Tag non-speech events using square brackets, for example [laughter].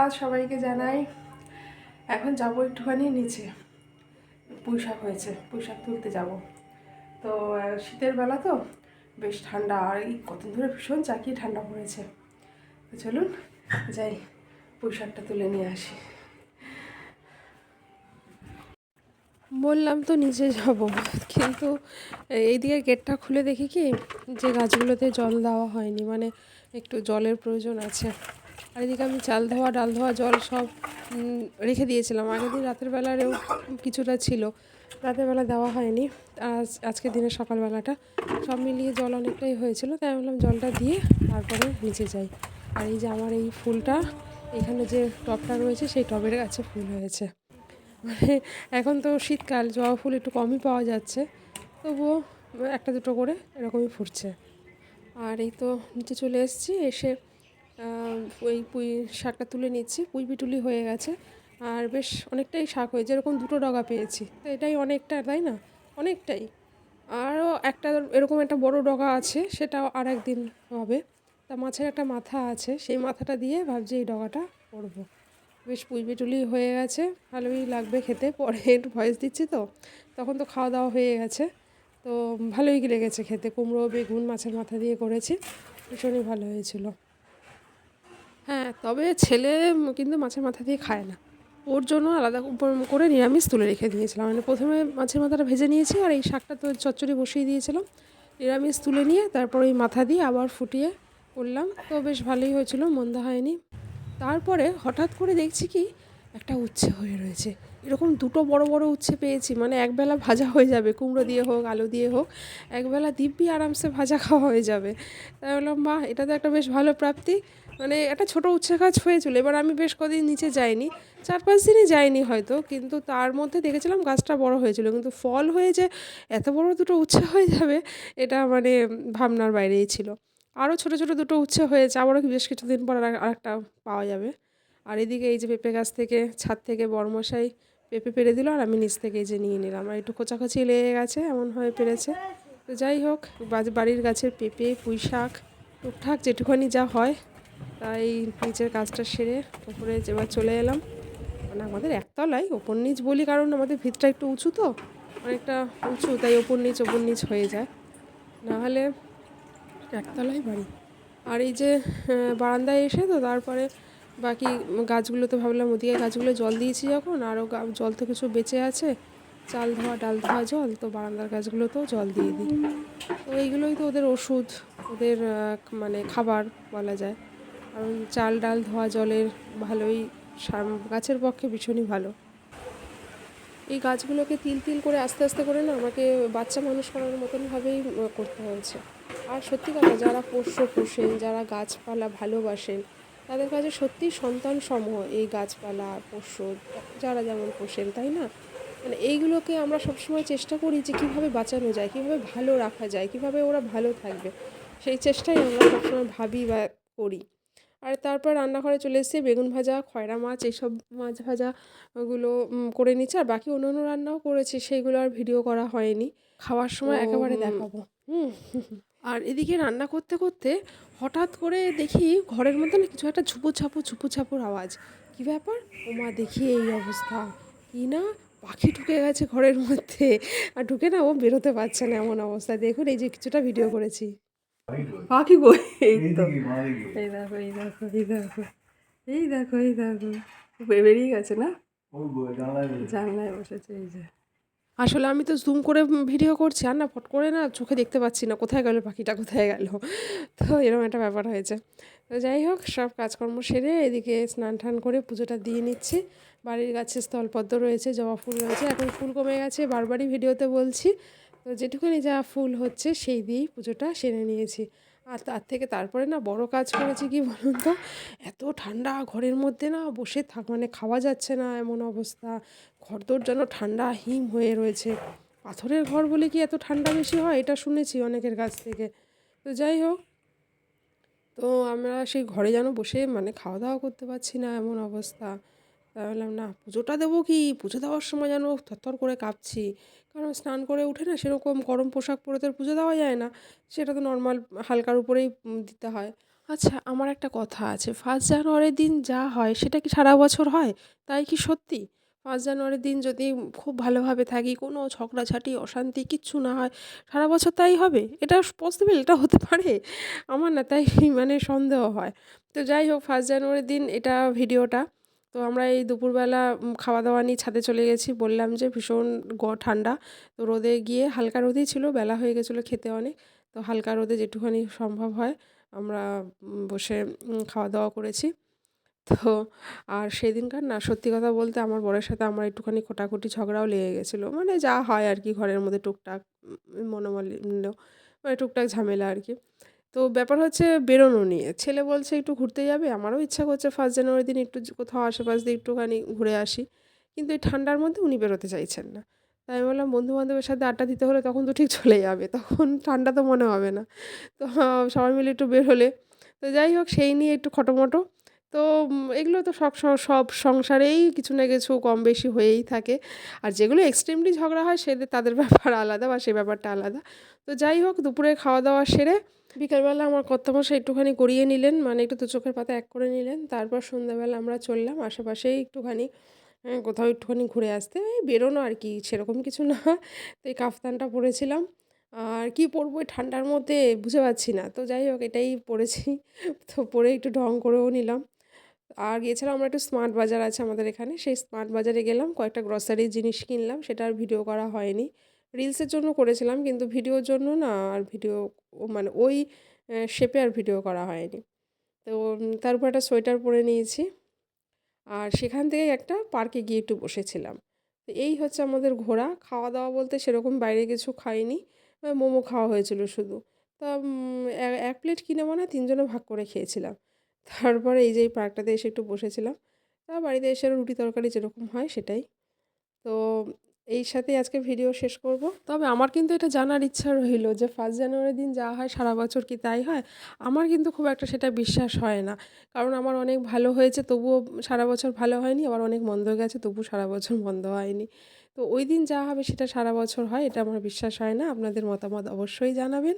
সুপ্রভাত সবাইকে জানাই। এখন যাব একটুখানি নিচে। পুঁই শাক হয়েছে পুঁই শাক তুলতে যাব। তো শীতের বেলা তো বেশ ঠান্ডা, আর এই কত ধরে ভীষণ চাকিয়ে ঠান্ডা পড়েছে। তো চলুন, যাই পুঁই শাকটা তুলে নিয়ে আসি। বললাম তো নিচে যাব, কিন্তু এইদিকে গেটটা খুলে দেখি কি, যে গাছগুলোতে জল দেওয়া হয়নি মানে একটু জলের প্রয়োজন আছে। আর এদিকে আমি চাল ধোয়া, ডাল ধোয়া, জল সব রেখে দিয়েছিলাম। আগের দিন রাতের বেলারেও কিছুটা ছিল। রাতের বেলা দেওয়া হয়নি। আজ আজকে দিনের সকালবেলাটা। সব মিলিয়ে জল অনেকটাই হয়েছিল, তাই বললাম জলটা দিয়ে তারপরে নিচে যাই। আর এই যে আমার এই ফুলটা, এখানে যে টবটা রয়েছে, সেই টবের কাছে ফুল হয়েছে। মানে এখন তো শীতকাল, জবা ফুল একটু কমই পাওয়া যাচ্ছে। তবুও একটা দুটো করে এরকমই ফুটছে। আর এই তো নিচে চলে এসেছি, এসে ওই পুঁই শাকটা তুলে নিচ্ছি, পুঁই পিটুলি হয়ে গেছে। আর বেশ অনেকটাই শাক হয়েছে, এরকম দুটো ডগা পেয়েছি। তো এটাই অনেকটা, তাই না? অনেকটাই। আরও একটা, এরকম একটা বড় ডগা আছে, সেটাও আর একদিন হবে। তা মাছের একটা মাথা আছে, সেই মাথাটা দিয়ে ভাবছি এই ডগাটা করব। বেশ পুঁই পিটুলি হয়ে গেছে, ভালোই লাগবে খেতে। পরে একটু ভয়েস দিচ্ছি তো, তখন তো খাওয়া দাওয়া হয়ে গেছে। তো ভালোই লেগেছে খেতে, কুমড়ো, বেগুন মাছের মাথা দিয়ে করেছি, ভীষণই ভালো হয়েছিল। হ্যাঁ তবে ছেলে কিন্তু মাছের মাথা দিয়ে খায় না। ওর জন্য আলাদা করে নিরামিষ তুলে রেখে দিয়েছিলাম। মানে প্রথমে মাছের মাথাটা ভেজে নিয়েছি আর এই শাকটা তো চচ্চড়ি বসিয়ে দিয়েছিলাম। নিরামিষ তুলে নিয়ে তারপর ওই মাথা দিয়ে আবার ফুটিয়ে করলাম। তো বেশ ভালোই হয়েছিল, মন্দ হয়নি। তারপরে হঠাৎ করে দেখছি কি, একটা উচ্ছে হয়ে রয়েছে। এরকম দুটো বড় বড় উচ্ছে পেয়েছি। মানে একবেলা ভাজা হয়ে যাবে, কুমড়ো দিয়ে হোক, আলু দিয়ে হোক, একবেলা দিব্যি আরামসে ভাজা খাওয়া হয়ে যাবে। তাই বললাম, বাহ, এটা তো একটা বেশ ভালো প্রাপ্তি। মানে একটা ছোটো উচ্ছে গাছ হয়েছিল এবার আমি বেশ কদিন নিচে যাইনি। চার পাঁচ দিনই যাইনি হয়তো, কিন্তু তার মধ্যে দেখেছিলাম গাছটা বড় হয়েছিল কিন্তু ফল হয়ে যে এত বড় দুটো উচ্ছে হয়ে যাবে, এটা মানে ভাবনার বাইরেই ছিল। আরও ছোটো ছোটো দুটো উচ্ছে হয়েছে আবারও বেশ কিছুদিন পর আর আরেকটা পাওয়া যাবে। আর এদিকে এই যে পেঁপে গাছ থেকে, ছাদ থেকে বড়মশাই পেঁপে পেরে দিল, আর আমি নিচ থেকে এই যে নিয়ে নিলাম। আর একটু কোচাকচি লেগে গেছে, এমন হয়ে পেরেছে। তো যাই হোক বাড়ির গাছের পেঁপে পুঁই শাক টুকটাক যেটুখানি যা হয় তাই নিচের কাজটা সেরে উপরে এবার চলে এলাম। মানে আমাদের একতলায় ওপর নিচ বলি, কারণ আমাদের ভিতটা একটু উঁচু তো, অনেকটা উঁচু, তাই ওপর নিচ ওপর নিচ হয়ে যায়। নাহলে একতলায় বাড়ি। আর এই যে বারান্দায় এসে তো তারপরে বাকি গাছগুলো তো ভাবলাম ওদিকে গাছগুলো জল দিয়েছি যখন, আরও জল তো কিছু বেঁচে আছে, চাল ধোয়া, ডাল ধোয়া জল, তো বারান্দার গাছগুলোতেও জল দিয়ে দিই। তো এইগুলোই তো ওদের ওষুধ, ওদের মানে খাবার বলা যায়। কারণ চাল ডাল ধোয়া জলের ভালোই গাছের পক্ষে ভীষণই ভালো। এই গাছগুলোকে তিল তিল করে আস্তে আস্তে করে না আমাকে বাচ্চা মানুষ করার মতনভাবেই করতে হয়েছে। আর সত্যি কথা, যারা পোষ্য পোষেন, যারা গাছপালা ভালোবাসেন, তাদের কাছে সত্যিই সন্তান সমূহ এই গাছপালা, পোষ্য, যারা যেমন পোষেন, তাই না? মানে এইগুলোকে আমরা সবসময় চেষ্টা করি যে কীভাবে বাঁচানো যায়, কীভাবে ভালো রাখা যায়, কীভাবে ওরা ভালো থাকবে, সেই চেষ্টাই আমরা সবসময় ভাবি বা করি। আর তারপর রান্নাঘরে চলে এসেছি বেগুন ভাজা খয়রা মাছ এইসব মাছ ভাজা ওগুলো করে নিচ্ছি। আর বাকি অন্য অন্য রান্নাও করেছি সেইগুলো আর ভিডিও করা হয়নি। খাওয়ার সময় একেবারে দেখাবো। হুম। আর এদিকে রান্না করতে করতে হঠাৎ করে দেখি ঘরের মধ্যে না কিছু একটা ঝুপু ছাপু ঝুপু ছাপুর আওয়াজ। কি ব্যাপার? ওমা দেখি এই অবস্থা। কি না পাখি ঢুকে গেছে ঘরের মধ্যে। আর ঢুকে না ও বেরোতে পারছে না এমন অবস্থা। দেখুন এই যে কিছুটা ভিডিও করেছি। পাখি কই এই তো। এই দেখো এই দেখো এই দেখো এই দেখো এই দেখো। বেরিয়ে গেছে না? জানলায় বসেছে। এই যে। আসলে আমি তো জুম করে ভিডিও করছি আর না ফট করে না চোখে দেখতে পাচ্ছি না কোথায় গেল পাখিটা কোথায় গেল? তো এরকম একটা ব্যাপার হয়েছে। তো যাই হোক সব কাজকর্ম সেরে এদিকে স্নান টান করে পুজোটা দিয়ে নিচ্ছি। বাড়ির গাছে স্থলপদ্ম রয়েছে জবা ফুল রয়েছে এখন ফুল কমে গেছে বারবারই ভিডিওতে বলছি। তো যেটুকুনি যা ফুল হচ্ছে সেই দিয়েই পুজোটা সেরে নিয়েছি। আর তার থেকে তারপরে না বড় কাজ করেছি কি বলুন তো? এত ঠান্ডা ঘরের মধ্যে না বসে থাক মানে খাওয়া যাচ্ছে না এমন অবস্থা। ঘরদোর যেন ঠান্ডা হিম হয়ে রয়েছে। পাথরের ঘর বলে কি এত ঠান্ডা বেশি হয়? এটা শুনেছি অনেকের কাছ থেকে। তো যাই হোক, তো আমরা সেই ঘরে যেন বসে মানে খাওয়া দাওয়া করতে পারছি না এমন অবস্থা। তা বললাম না। পুজোটা দেবো কি? পুজো দেওয়ার সময় যেন থরথর করে কাঁপছি। কারণ স্নান করে উঠে না সেরকম গরম পোশাক পরে তো পুজো দেওয়া যায় না। সেটা তো নর্মাল হালকার উপরেই দিতে হয়। আচ্ছা আমার একটা কথা আছে। ফার্স্ট জানুয়ারির দিন যা হয়, সেটা কি সারা বছর হয়? তাই কি সত্যি? ফার্স্ট জানুয়ারির দিন যদি খুব ভালোভাবে থাকি, কোনো ঝগড়াঝাটি, অশান্তি কিচ্ছু না হয়, সারা বছর তাই হবে? এটা পসিবল এটা হতে পারে? আমার না তাই মানে সন্দেহ হয়। তো যাই হোক ফার্স্ট জানুয়ারির দিন এটা ভিডিওটা। তো আমরা এই দুপুরবেলা খাওয়া দাওয়া নিয়ে ছাদে চলে গেছি। বললাম যে, ভীষণ গ, ঠান্ডা। তো রোদে গিয়ে হালকা রোদেই ছিল, বেলা হয়ে গেছিল খেতে অনেক। তো হালকা রোদে যেটুখানি সম্ভব হয়, আমরা বসে খাওয়া দাওয়া করেছি। তো আর সেদিনকার না, সত্যি কথা বলতে আমার বরের সাথে আমার একটুখানি খোটাখুটি ঝগড়াও লেগে গেছিল। মানে যা হয় আর কি, ঘরের মধ্যে টুকটাক মনোমালিন্য মানে টুকটাক ঝামেলা আর কি। তো ব্যাপার হচ্ছে বেরোনো নিয়ে। ছেলে বলছে, একটু ঘুরতে যাবে? আমারও ইচ্ছা করছে ফার্স্ট জানুয়ারি দিন একটু কোথাও আশেপাশ দিয়ে একটুখানি ঘুরে আসি। কিন্তু এই ঠান্ডার মধ্যে উনি বেরোতে চাইছেন না। তাই আমি বললাম বন্ধু বান্ধবের সাথে আড্ডা দিতে হলে তখন তো ঠিক চলে যাবে, তখন ঠান্ডা তো মনে হবে না। তো সবাই মিলে একটু বের হলে তো যাই হোক, সেই নিয়ে একটু খটোমটো। তো এগুলো তো সব সব সংসারেই কিছু না কিছু কম বেশি হয়েই থাকে। আর যেগুলো এক্সট্রিমলি ঝগড়া হয় সেদের তাদের [laughs] ব্যাপার আলাদা বা সে ব্যাপারটা আলাদা। তো যাই হোক দুপুরে খাওয়া দাওয়া সেরে বিকালবেলা আমার কর্তামশাই একটুখানি করিয়ে নিলেন মানে একটু দু চোখের পাতা এক করে নিলেন। তারপর সন্ধ্যাবেলা আমরা চললাম আশেপাশেই একটুখানি হ্যাঁ, কোথাও একটুখানি ঘুরে আসতে। বেরোনো আর কি সেরকম কিছু না। তো এই কাফতানটা পরেছিলাম। আর কি পরবো এই ঠান্ডার মধ্যে বুঝে পাচ্ছি না। তো যাই হোক এটাই পরেছি। তো পরে একটু ঢং করেও নিলাম। আর গিয়েছিলাম আমরা একটু স্মার্ট বাজার আছে আমাদের এখানে। সেই স্মার্ট বাজারে গেলাম, কয়েকটা গ্রসারির জিনিস কিনলাম, সেটা আর ভিডিও করা হয়নি। রিলসের জন্য করেছিলাম, কিন্তু ভিডিওর জন্য না আর ভিডিও মানে ওই শেপে আর ভিডিও করা হয়নি। তো তারপর একটা সোয়েটার পরে নিয়েছি। আর সেখান থেকে একটা পার্কে গিয়ে একটু বসেছিলাম। তো এই হচ্ছে আমাদের ঘোরা। খাওয়া দাওয়া বলতে সেরকম বাইরে কিছু খাইনি মোমো খাওয়া হয়েছিল শুধু। তা এক প্লেট কিনে মানে তিনজনে ভাগ করে খেয়েছিলাম। তারপরে এই যে পার্কটাতে এসে একটু বসেছিলাম। তা বাড়িতে এসে রুটি তরকারি যেরকম হয় সেটাই। তো এই সাথেই আজকে ভিডিও শেষ করব। তবে আমার কিন্তু এটা জানার ইচ্ছা রইল যে ফার্স্ট জানুয়ারির দিন যা হয় সারা বছর কি তাই হয়? আমার কিন্তু খুব একটা সেটা বিশ্বাস হয় না। কারণ আমার অনেক ভালো হয়েছে, তবুও সারা বছর ভালো হয়নি। আবার অনেক মন্দ গেছে তবু সারা বছর মন্দ হয়নি। তো ওই দিন যা হবে সেটা সারা বছর হয়, এটা আমার বিশ্বাস হয় না। আপনাদের মতামত অবশ্যই জানাবেন।